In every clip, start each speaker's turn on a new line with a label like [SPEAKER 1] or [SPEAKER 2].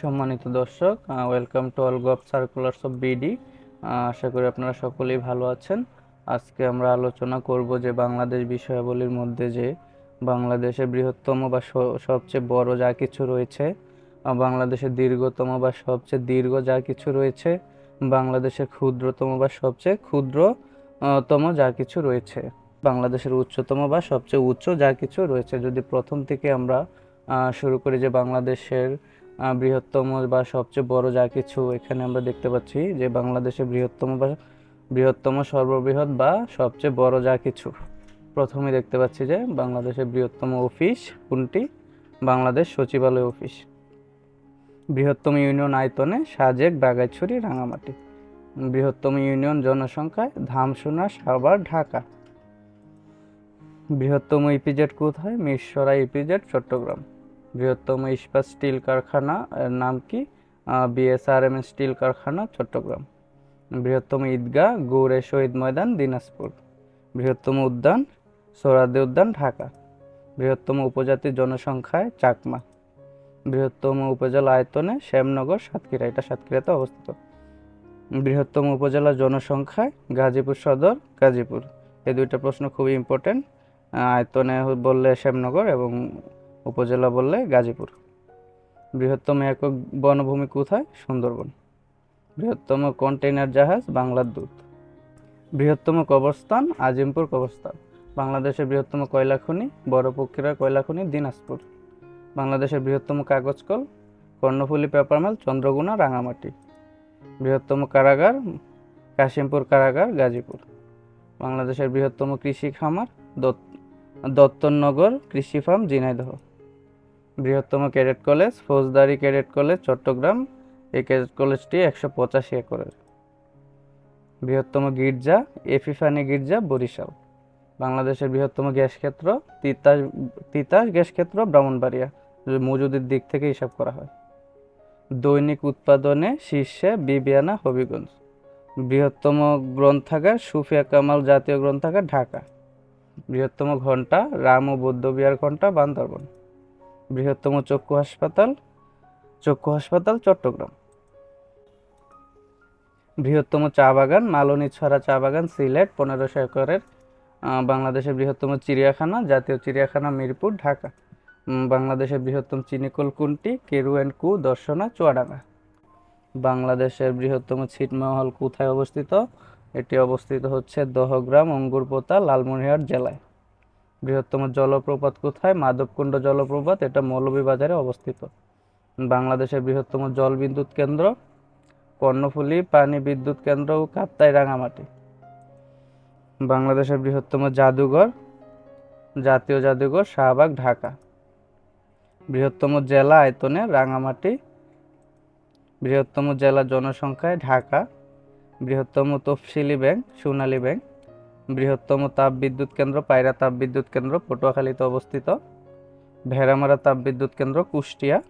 [SPEAKER 1] সম্মানিত দর্শক welcome to all gov circulars of BD আশা করি আপনারা সকলেই ভালো আছেন। আজকে আমরা আলোচনা করব যে বাংলাদেশ বিষয়াবলীর মধ্যে যে বাংলাদেশের বৃহত্তম বা সবচেয়ে বড় যা কিছু রয়েছে বাংলাদেশের দীর্ঘতম বা সবচেয়ে দীর্ঘ যা কিছু রয়েছে, বাংলাদেশের ক্ষুদ্রতম বা সবচেয়ে ক্ষুদ্রতম যা কিছু রয়েছে, বাংলাদেশের উচ্চতম বা সবচেয়ে উচ্চ যা কিছু রয়েছে। যদি প্রথম থেকে আমরা শুরু করি যে বাংলাদেশের বৃহত্তম বা সবচেয়ে বড় যা কিছু এখানে আমরা দেখতে পাচ্ছি যে বাংলাদেশের বৃহত্তম বা বৃহত্তম সর্ববৃহৎ বা সবচেয়ে বড় যা কিছু। প্রথমে দেখতে পাচ্ছি যে বাংলাদেশের বৃহত্তম অফিস কোনটি? বাংলাদেশ সচিবালয় অফিস। বৃহত্তম ইউনিয়ন আয়তনে সাজেক, বাগাইছড়ি, রাঙামাটি। বৃহত্তম ইউনিয়ন জনসংখ্যায় ধামসোনা, সাভার, ঢাকা। বৃহত্তম ইপিজেড কোথায়? মিরসরাই ইপিজেড, চট্টগ্রাম। বৃহত্তম ইস্পাত স্টিল কারখানা, এর নাম কি? বিএসআরএম স্টিল কারখানা, চট্টগ্রাম। বৃহত্তম ঈদগাহ, গৌড়ে শহীদ ময়দান, দিনাজপুর। বৃহত্তম উদ্যান সোহরাদি উদ্যান, ঢাকা। বৃহত্তম উপজাতির জনসংখ্যায় চাকমা। বৃহত্তম উপজেলা আয়তনে শ্যামনগর, সাতক্ষীরা। এটা সাতক্ষীরাতে অবস্থিত। বৃহত্তম উপজেলা জনসংখ্যায় গাজীপুর সদর, গাজীপুর। এই দুইটা প্রশ্ন খুবই ইম্পর্টেন্ট আয়তনে বললে শ্যামনগর এবং উপজেলা বললে গাজীপুর। বৃহত্তম একক বনভূমি কোথায়? সুন্দরবন। বৃহত্তম কন্টেইনার জাহাজ বাংলার দূত। বৃহত্তম কবরস্থান আজিমপুর কবরস্থান। বাংলাদেশের বৃহত্তম কয়লা খনি বড়পুকুরা কয়লা খনি, দিনাজপুর। বাংলাদেশের বৃহত্তম কাগজ কল কর্ণফুলী পেপার মিল চন্দ্রগুনা, রাঙামাটি। বৃহত্তম কারাগার, কাশিমপুর কারাগার, গাজীপুর। বাংলাদেশের বৃহত্তম কৃষি খামার, দত্ত দত্তনগর কৃষি ফার্ম, ঝিনাইদহ। বৃহত্তম cadet college, Faujdarhat cadet college, Chattogram. এই ক্যাডেট কলেজটি একশো পঁচাশি একরের। বৃহত্তম গির্জা এফিফানি গির্জা, বরিশাল। বাংলাদেশের বৃহত্তম গ্যাস ক্ষেত্র, তিতাস তিতাস গ্যাস ক্ষেত্র, ব্রাহ্মণবাড়িয়া। মজুদের দিক থেকে হিসাব করা হয়। দৈনিক উৎপাদনে শীর্ষে বিবিয়ানা, হবিগঞ্জ। বৃহত্তম গ্রন্থাগার, সুফিয়া কামাল জাতীয় গ্রন্থাগার, ঢাকা। বৃহত্তম ঘণ্টা রাম ও বৌদ্ধবিহার ঘণ্টা বান্দরবন। বৃহত্তম চক্ষু হাসপাতাল চক্ষু হাসপাতাল চট্টগ্রাম। বৃহত্তম চা বাগান, মালনী ছড়া চা বাগান, সিলেট, পনেরোশো একরের বাংলাদেশের বৃহত্তম চিড়িয়াখানা, জাতীয় চিড়িয়াখানা মিরপুর, ঢাকা। বাংলাদেশের বৃহত্তম চিনিকল কুন্টি, কেরু অ্যান্ড কু, দর্শনা, চুয়াডাঙ্গা। বাংলাদেশের বৃহত্তম ছিটমহল কোথায় অবস্থিত? এটি অবস্থিত হচ্ছে দহগ্রাম অঙ্গুরপোতা, লালমনিরহাট জেলায়। বৃহত্তম জলপ্রপাত কোথায়? মাধবকুণ্ড জলপ্রপাত, এটা মৌলভীবাজারে অবস্থিত। বাংলাদেশের বৃহত্তম জল বিদ্যুৎ কেন্দ্র, কর্ণফুলী, পানি বিদ্যুৎ কেন্দ্র ও কাপ্তাই রাঙামাটি বাংলাদেশের বৃহত্তম জাদুঘর, জাতীয় জাদুঘর শাহবাগ, ঢাকা। বৃহত্তম জেলা আয়তনে রাঙামাটি বৃহত্তম জেলা জনসংখ্যায় ঢাকা। বৃহত্তম তফসিলি ব্যাংক, সোনালী ব্যাংক। বৃহত্তম তাপ বিদ্যুৎ কেন্দ্র পায়রা তাপ বিদ্যুৎ কেন্দ্র, পটুয়াখালীতে অবস্থিত। ভেড়ামারা তাপ বিদ্যুৎ কেন্দ্র, কুষ্টিয়া।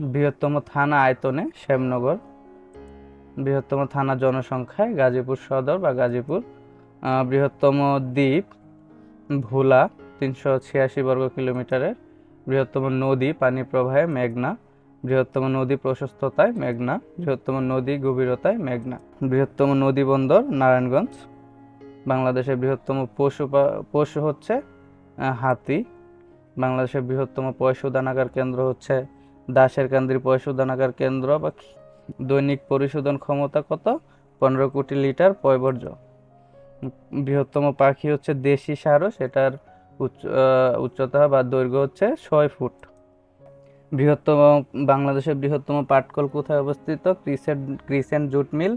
[SPEAKER 1] বৃহত্তম থানা আয়তনে, শ্যামনগর। বৃহত্তম থানা জনসংখ্যায়, গাজীপুর সদর বা গাজীপুর। বৃহত্তম দ্বীপ, ভোলা, তিনশো ছিয়াশি বর্গ কিলোমিটারের। বৃহত্তম নদী, পানি প্রবাহে, মেঘনা। বৃহত্তম নদী প্রশস্ততায়, মেঘনা। বৃহত্তম নদী গভীরতায়, মেঘনা। বৃহত্তম নদী বন্দর, নারায়ণগঞ্জ। বাংলাদেশের বৃহত্তম পশু পশু হচ্ছে হাতি। বাংলাদেশের বৃহত্তম পয়সুদানাগার কেন্দ্র হচ্ছে দাসের কান্দির পয়সুদানাগার কেন্দ্র, বা দৈনিক পরিশোধন ক্ষমতা কত? পনেরো কোটি লিটার পয়বর্জ্য। বৃহত্তম পাখি হচ্ছে দেশি সারস এটার উচ্চ উচ্চতা বা দৈর্ঘ্য হচ্ছে ছয় ফুট। বৃহত্তম, বাংলাদেশের বৃহত্তম পাটকল কোথায় অবস্থিত? Crescent crescent jute mill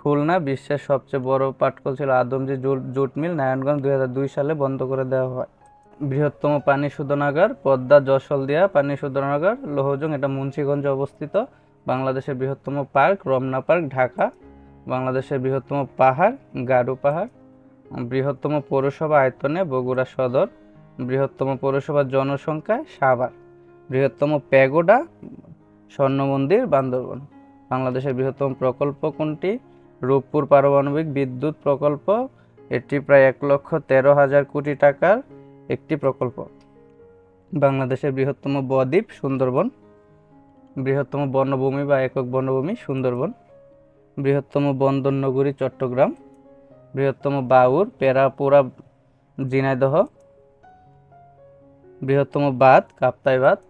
[SPEAKER 1] Khulna বিশ্বের সবচেয়ে বড় পাটকল ছিল আদমজি জুট মিল নারায়ণগঞ্জ দুই হাজার দুই সালে বন্ধ করে দেওয়া হয়। বৃহত্তম পানি শোধনাগার পদ্মা, যশোলদিয়া পানি শোধনাগার লোহজং, এটা মুন্সিগঞ্জে অবস্থিত। বাংলাদেশের বৃহত্তম পার্ক রমনা পার্ক, ঢাকা। বাংলাদেশের বৃহত্তম পাহাড়, গারু পাহাড়। বৃহত্তম পৌরসভা আয়তনে বগুড়া সদর। বৃহত্তম পৌরসভার জনসংখ্যায় সাভার। বৃহত্তম প্যাগোডা স্বর্ণ মন্দির বান্দরবন। বাংলাদেশের বৃহত্তম প্রকল্প কোনটি? রূপপুর পারমাণবিক বিদ্যুৎ প্রকল্প, এটি প্রায় এক লক্ষ তেরো হাজার কোটি টাকার একটি প্রকল্প। বাংলাদেশের বৃহত্তম বদ্বীপ সুন্দরবন, বৃহত্তম বনভূমি বা একক বনভূমি সুন্দরবন, বৃহত্তম বন্দর নগরী চট্টগ্রাম, বৃহত্তম বাউর পেরাপুরা ঝিনাইদহ, বৃহত্তম বাঁধ, কাপ্তাই বাঁধ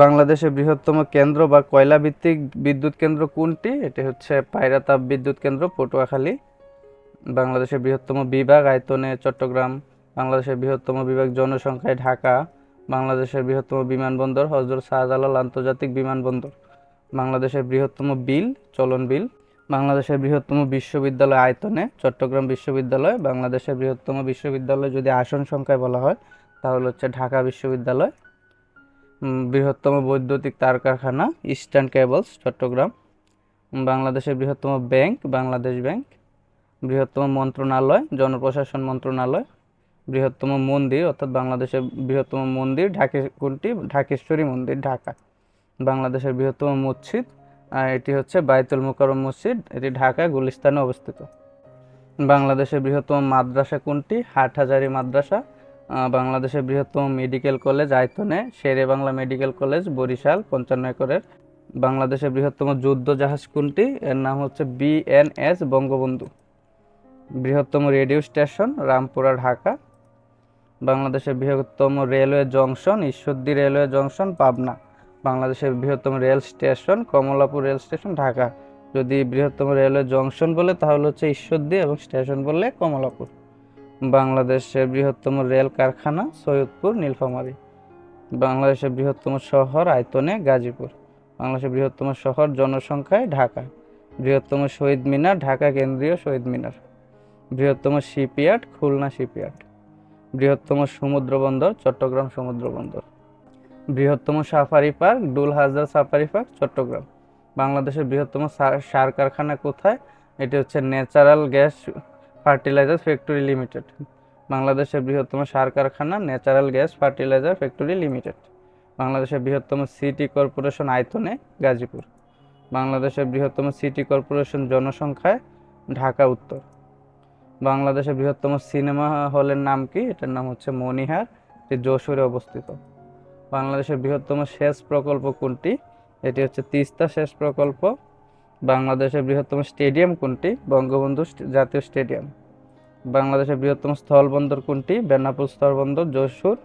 [SPEAKER 1] বাংলাদেশের বৃহত্তম কেন্দ্র বা কয়লা ভিত্তিক বিদ্যুৎ কেন্দ্র কোনটি? এটি হচ্ছে পায়রা তাপ বিদ্যুৎ কেন্দ্র, পটুয়াখালী, বাংলাদেশের বৃহত্তম বিভাগ, আয়তনে চট্টগ্রাম, বাংলাদেশের বৃহত্তম বিভাগ জনসংখ্যায় ঢাকা, বাংলাদেশের বৃহত্তম বিমানবন্দর, হজরত শাহজালাল আন্তর্জাতিক বিমানবন্দর, বাংলাদেশের বৃহত্তম বিল, চলন বিল, বাংলাদেশের বৃহত্তম বিশ্ববিদ্যালয়, আয়তনে চট্টগ্রাম বিশ্ববিদ্যালয়, বাংলাদেশের বৃহত্তম বিশ্ববিদ্যালয় যদি আসন সংখ্যায় বলা হয়, তাহলে হচ্ছে ঢাকা বিশ্ববিদ্যালয় বৃহত্তম বৈদ্যুতিক তার কারখানা ইস্টার্ন কেবলস চট্টগ্রাম। বাংলাদেশের বৃহত্তম ব্যাংক, বাংলাদেশ ব্যাংক। বৃহত্তম মন্ত্রণালয়, জনপ্রশাসন মন্ত্রণালয়। বৃহত্তম মন্দির, অর্থাৎ বাংলাদেশের বৃহত্তম মন্দির ঢাকে কোনটি? ঢাকেশ্বরী মন্দির, ঢাকা। বাংলাদেশের বৃহত্তম মসজিদ এটি হচ্ছে বাইতুল মুকাররম মসজিদ, এটি ঢাকা গুলিস্তানে অবস্থিত। বাংলাদেশের বৃহত্তম মাদ্রাসা কোনটি? হাটহাজারী মাদ্রাসা। বাংলাদেশের বৃহত্তম মেডিকেল কলেজ আয়তনে শেরে বাংলা মেডিকেল কলেজ, বরিশাল, পঞ্চান্ন একরের বাংলাদেশের বৃহত্তম যুদ্ধ জাহাজ কোনটি? এর নাম হচ্ছে বিএনএস বঙ্গবন্ধু। বৃহত্তম রেডিও স্টেশন রামপুরা, ঢাকা। বাংলাদেশের বৃহত্তম railway junction Ishwardi railway junction, Pabna. বাংলাদেশের বৃহত্তম rail station Kamalapur rail station, Dhaka. যদি বৃহত্তম রেলওয়ে জংশন বলে তাহলে হচ্ছে ঈশ্বরদী এবং স্টেশন বললে কমলাপুর। বাংলাদেশের বৃহত্তম রেল কারখানা সৈয়দপুর, নীলফামারী। বাংলাদেশের বৃহত্তম শহর আয়তনে গাজীপুর। বাংলাদেশের বৃহত্তম শহর জনসংখ্যায় ঢাকা। বৃহত্তম শহীদ মিনার ঢাকা কেন্দ্রীয় শহীদ মিনার। বৃহত্তম শিপইয়ার্ড খুলনা শিপইয়ার্ড। বৃহত্তম সমুদ্র বন্দর চট্টগ্রাম সমুদ্র বন্দর। বৃহত্তম সাফারি পার্ক ডুল হাজার সাফারি পার্ক চট্টগ্রাম। বাংলাদেশের বৃহত্তম সার কারখানা কোথায়? এটি হচ্ছে natural gas fertilizer factory limited. বাংলাদেশের বৃহত্তম সার কারখানা natural gas fertilizer factory limited. বাংলাদেশের বৃহত্তম সিটি কর্পোরেশন আয়তনে গাজীপুর। বাংলাদেশের বৃহত্তম সিটি কর্পোরেশন জনসংখ্যায় ঢাকা উত্তর। বাংলাদেশের বৃহত্তম সিনেমা হলের নাম কি? এটার নাম হচ্ছে মনিহার এটি যশোরে অবস্থিত। বাংলাদেশের বৃহত্তম সেচ প্রকল্প কোনটি? এটি হচ্ছে তিস্তা সেচ প্রকল্প। বাংলাদেশের বৃহত্তম স্টেডিয়াম কোনটি? বঙ্গবন্ধু জাতীয় স্টেডিয়াম। বাংলাদেশের বৃহত্তম স্থলবন্দর কোনটি? বেনাপুর স্থলবন্দর, যশোর।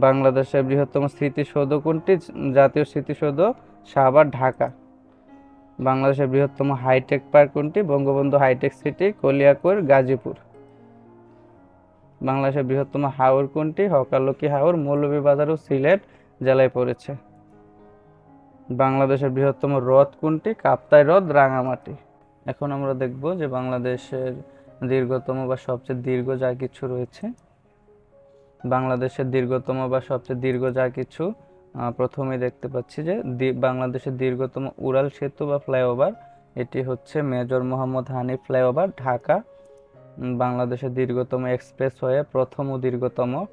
[SPEAKER 1] বাংলাদেশের বৃহত্তম স্মৃতিসৌধ কোনটি? জাতীয় স্মৃতিসৌধ শাহবাগ ঢাকা। বাংলাদেশের বৃহত্তম হাইটেক পার্ক কোনটি? Bangabandhu high tech city, Kaliakair, Gazipur. বাংলাদেশের বৃহত্তম হাওর কোনটি? হকালকি হাওর, মৌলভীবাজার ও সিলেট জেলায় পড়েছে। বাংলাদেশের বৃহত্তম হ্রদ কোনটি? কাপ্তাই হ্রদ রাঙামাটি। এখন আমরা দেখব যে বাংলাদেশের দীর্ঘতম বা সবচেয়ে দীর্ঘ যা কিছু রয়েছে বাংলাদেশের দীর্ঘতম বা সবচেয়ে দীর্ঘ যা কিছু প্রথমেই দেখতে পাচ্ছি যে বাংলাদেশের দীর্ঘতম উড়াল সেতু বা ফ্লাইওভার এটি হচ্ছে মেজর মোহাম্মদ হানি ফ্লাইওভার ঢাকা। বাংলাদেশের দীর্ঘতম এক্সপ্রেসওয়ে প্রথম ও দীর্ঘতম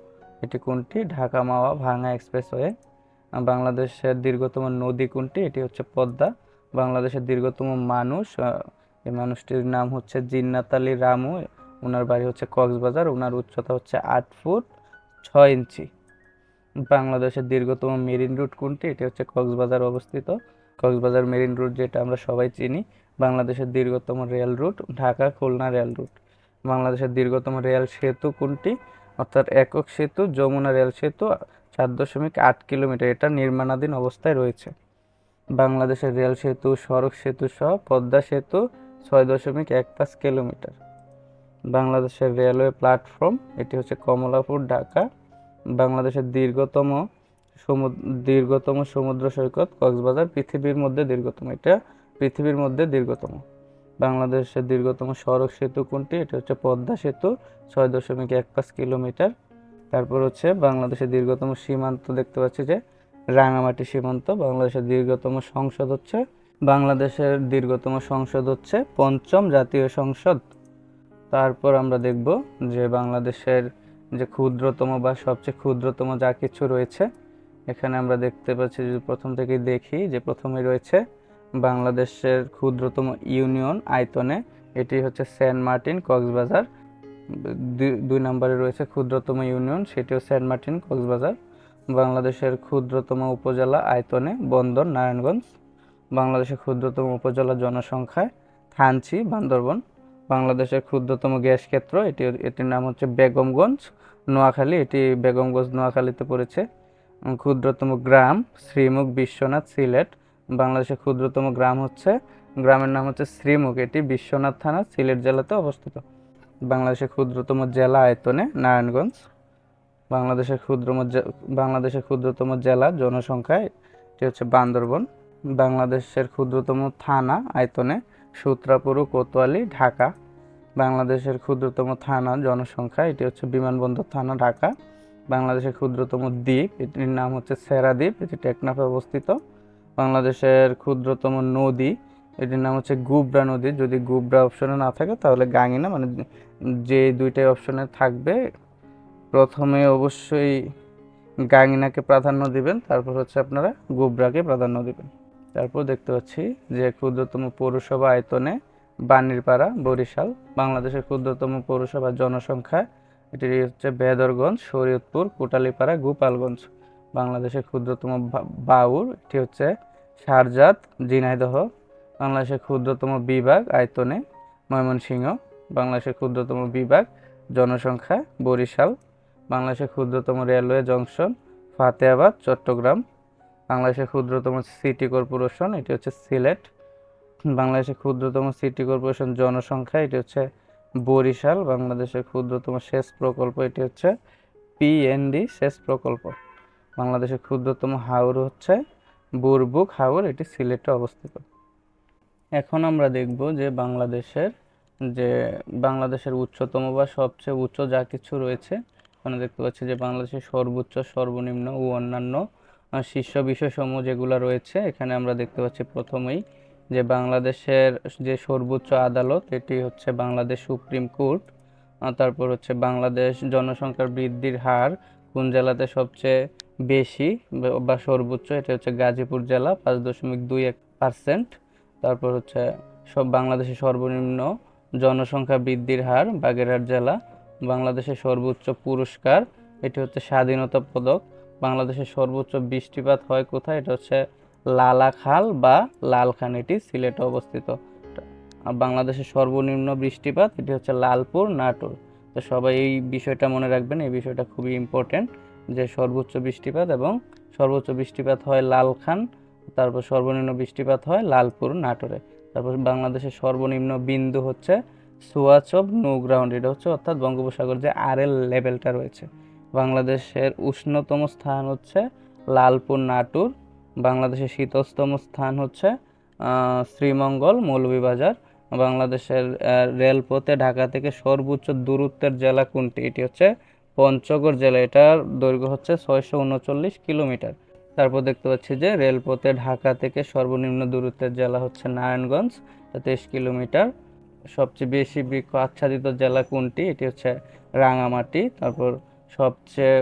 [SPEAKER 1] এটি কোনটি? ঢাকা মাওয়া ভাঙা এক্সপ্রেসওয়ে। আহ, বাংলাদেশের দীর্ঘতম নদী কোনটি? এটি হচ্ছে পদ্মা। বাংলাদেশের দীর্ঘতম মানুষ এই মানুষটির নাম হচ্ছে জিন্নাত আলী রামু। ওনার বাড়ি হচ্ছে কক্সবাজার। ওনার উচ্চতা হচ্ছে আট ফুট ছয় ইঞ্চি। বাংলাদেশের দীর্ঘতম মেরিন রুট কোনটি? এটি হচ্ছে কক্সবাজার অবস্থিত। কক্সবাজার মেরিন রুট যেটা আমরা সবাই চিনি। বাংলাদেশের দীর্ঘতম rail route, Dhaka Khulna rail route. বাংলাদেশের দীর্ঘতম রেল সেতু কোনটি? অর্থাৎ একক সেতু, যমুনা রেল সেতু চার দশমিক আট কিলোমিটার। এটা নির্মাণাধীন অবস্থায় রয়েছে। বাংলাদেশের রেল সেতু, সড়ক সেতু সহ পদ্মা সেতু ছয় দশমিক এক পাঁচ কিলোমিটার। বাংলাদেশের রেলওয়ে প্ল্যাটফর্ম, এটি হচ্ছে কমলাপুর, ঢাকা। বাংলাদেশের দীর্ঘতম সমুদ্র দীর্ঘতম সমুদ্র সৈকত কক্সবাজার, পৃথিবীর মধ্যে দীর্ঘতম। এটা পৃথিবীর মধ্যে দীর্ঘতম। বাংলাদেশের দীর্ঘতম সড়ক সেতু কোনটি? এটা হচ্ছে পদ্মা সেতু, ছয় দশমিক এক পাঁচ কিলোমিটার। তারপর হচ্ছে বাংলাদেশের দীর্ঘতম সীমান্ত দেখতে পাচ্ছি যে রাঙামাটি সীমান্ত, বাংলাদেশের দীর্ঘতম সংসদ হচ্ছে, বাংলাদেশের দীর্ঘতম সংসদ হচ্ছে পঞ্চম জাতীয় সংসদ। তারপর আমরা দেখব যে বাংলাদেশের যে ক্ষুদ্রতম বা সবচেয়ে ক্ষুদ্রতম যা কিছু রয়েছে, এখানে আমরা দেখতে পাচ্ছি যে প্রথম থেকে দেখি যে প্রথমে রয়েছে বাংলাদেশের ক্ষুদ্রতম ইউনিয়ন আয়তনে, এটি হচ্ছে সেন্ট মার্টিন কক্সবাজার। দুই- নম্বরে রয়েছে ক্ষুদ্রতম ইউনিয়ন সেটিও সেন্ট মার্টিন, কক্সবাজার। বাংলাদেশের ক্ষুদ্রতম উপজেলা আয়তনে বন্দর, নারায়ণগঞ্জ। বাংলাদেশের ক্ষুদ্রতম উপজেলা জনসংখ্যায় থানচি, বান্দরবন। বাংলাদেশের ক্ষুদ্রতম গ্যাস ক্ষেত্র, এটি, এটির নাম হচ্ছে বেগমগঞ্জ, নোয়াখালী। এটি বেগমগঞ্জ, নোয়াখালীতে পড়েছে। ক্ষুদ্রতম গ্রাম, শ্রীমুখ, বিশ্বনাথ, সিলেট। বাংলাদেশের ক্ষুদ্রতম গ্রাম হচ্ছে, গ্রামের নাম হচ্ছে শ্রীমুখ। এটি বিশ্বনাথ থানা, সিলেট জেলাতে অবস্থিত। বাংলাদেশের ক্ষুদ্রতম জেলা আয়তনে নারায়ণগঞ্জ। বাংলাদেশের ক্ষুদ্রতম বাংলাদেশের ক্ষুদ্রতম জেলা জনসংখ্যায় এটি হচ্ছে বান্দরবন। বাংলাদেশের ক্ষুদ্রতম থানা আয়তনে সূত্রাপুর কোতোয়ালি, ঢাকা। বাংলাদেশের ক্ষুদ্রতম থানা জনসংখ্যা, এটি হচ্ছে বিমানবন্দর থানা, ঢাকা। বাংলাদেশের ক্ষুদ্রতম দ্বীপ, এটির নাম হচ্ছে সেরাদ্বীপ এটি টেকনাফে অবস্থিত। বাংলাদেশের ক্ষুদ্রতম নদী এটির নাম হচ্ছে গুবরা নদী। যদি গুবরা অপশনে না থাকে, তাহলে গাঙ্গিনা মানে যে দুইটাই অপশনে থাকবে, প্রথমে অবশ্যই গাঙ্গিনাকে প্রাধান্য দিবেন, তারপর হচ্ছে আপনারা গুবরাকে প্রাধান্য দিবেন। তারপর দেখতে পাচ্ছি যে ক্ষুদ্রতম পৌরসভা আয়তনে বানিরপাড়া, বরিশাল, বাংলাদেশের ক্ষুদ্রতম পৌরসভার জনসংখ্যা, এটি হচ্ছে বেদরগঞ্জ, শরীয়তপুর, কোটালীপাড়া, গোপালগঞ্জ। বাংলাদেশের ক্ষুদ্রতম বাউর, এটি হচ্ছে সারজাত, ঝিনাইদহ বাংলাদেশের ক্ষুদ্রতম বিভাগ আয়তনে ময়মনসিংহ, বাংলাদেশের ক্ষুদ্রতম বিভাগ জনসংখ্যা বরিশাল, বাংলাদেশের ক্ষুদ্রতম রেলওয়ে জংশন ফাতেহাবাদ, চট্টগ্রাম, বাংলাদেশের ক্ষুদ্রতম সিটি কর্পোরেশন, এটি হচ্ছে সিলেট, বাংলাদেশের ক্ষুদ্রতম সিটি কর্পোরেশন জনসংখ্যা, এটি হচ্ছে বরিশাল, বাংলাদেশের ক্ষুদ্রতম সেচ প্রকল্প, এটি হচ্ছে পিএনডি সেচ প্রকল্প। বাংলাদেশের ক্ষুদ্রতম হাওর হচ্ছে বুরবুক হাওর, এটি সিলেটে অবস্থিত। এখন আমরা দেখব যে বাংলাদেশের যে বাংলাদেশের উচ্চতম বা সবচেয়ে উচ্চ যা কিছু রয়েছে এখানে দেখতে পাচ্ছি যে বাংলাদেশের সর্বোচ্চ, সর্বনিম্ন ও অন্যান্য শীর্ষ বিষয়সমূহ যেগুলো রয়েছে, এখানে আমরা দেখতে পাচ্ছি প্রথমেই যে বাংলাদেশের যে সর্বোচ্চ আদালত, এটি হচ্ছে বাংলাদেশ সুপ্রিম কোর্ট তারপর হচ্ছে বাংলাদেশ জনসংখ্যার বৃদ্ধির হার কোন জেলাতে সবচেয়ে বেশি বা সর্বোচ্চ, এটা হচ্ছে গাজীপুর জেলা, পাঁচ দশমিক দুই এক পার্সেন্ট তারপর হচ্ছে সব বাংলাদেশের সর্বনিম্ন জনসংখ্যা বৃদ্ধির হার বাগেরহাট জেলা বাংলাদেশের সর্বোচ্চ পুরস্কার, এটি হচ্ছে স্বাধীনতা পদক। বাংলাদেশের সর্বোচ্চ বৃষ্টিপাত হয় কোথায়? এটা হচ্ছে লালাখাল বা লালখান, এটি সিলেটে অবস্থিত। বাংলাদেশের সর্বনিম্ন বৃষ্টিপাত, এটি হচ্ছে লালপুর, নাটোর। তো সবাই এই বিষয়টা মনে রাখবেন, এই বিষয়টা খুবই ইম্পর্টেন্ট যে সর্বোচ্চ বৃষ্টিপাত এবং সর্বোচ্চ বৃষ্টিপাত হয় লালখান তারপর সর্বনিম্ন বৃষ্টিপাত হয় লালপুর নাটোরে। তারপর বাংলাদেশের সর্বনিম্ন বিন্দু হচ্ছে সুয়াচব নো গ্রাউন্ড এটা হচ্ছে অর্থাৎ বঙ্গোপসাগর যে আর এল লেভেলটা রয়েছে। বাংলাদেশের উষ্ণতম স্থান হচ্ছে লালপুর নাটোর। বাংলাদেশের শীতলতম স্থান হচ্ছে শ্রীমঙ্গল, মৌলভীবাজার। বাংলাদেশের রেলপথে ঢাকা থেকে সর্বোচ্চ দূরত্বের জেলা কোনটি? এটি হচ্ছে পঞ্চগড় জেলা। এটার দৈর্ঘ্য হচ্ছে ছয়শো উনচল্লিশ কিলোমিটার। তারপর দেখতে পাচ্ছি যে রেলপথে ঢাকা থেকে সর্বনিম্ন দূরত্বের জেলা হচ্ছে নারায়ণগঞ্জ তেইশ কিলোমিটার। সবচেয়ে বেশি বৃক্ষ আচ্ছাদিত জেলা কোনটি? এটি হচ্ছে রাঙামাটি। তারপর সবচেয়ে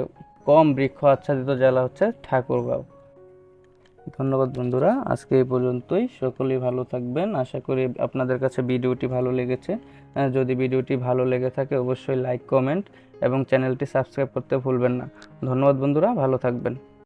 [SPEAKER 1] কম বৃক্ষ আচ্ছাদিত জেলা হচ্ছে ঠাকুরগাঁও। ধন্যবাদ বন্ধুরা আজকে এই পর্যন্তই। সকলেই ভালো থাকবেন। আশা করি আপনাদের কাছে ভিডিওটি ভালো লেগেছে। আহ, যদি ভিডিওটি ভালো লেগে থাকে অবশ্যই লাইক কমেন্ট এবং চ্যানেলটি সাবস্ক্রাইব করতে ভুলবেন না। ধন্যবাদ বন্ধুরা ভালো থাকবেন।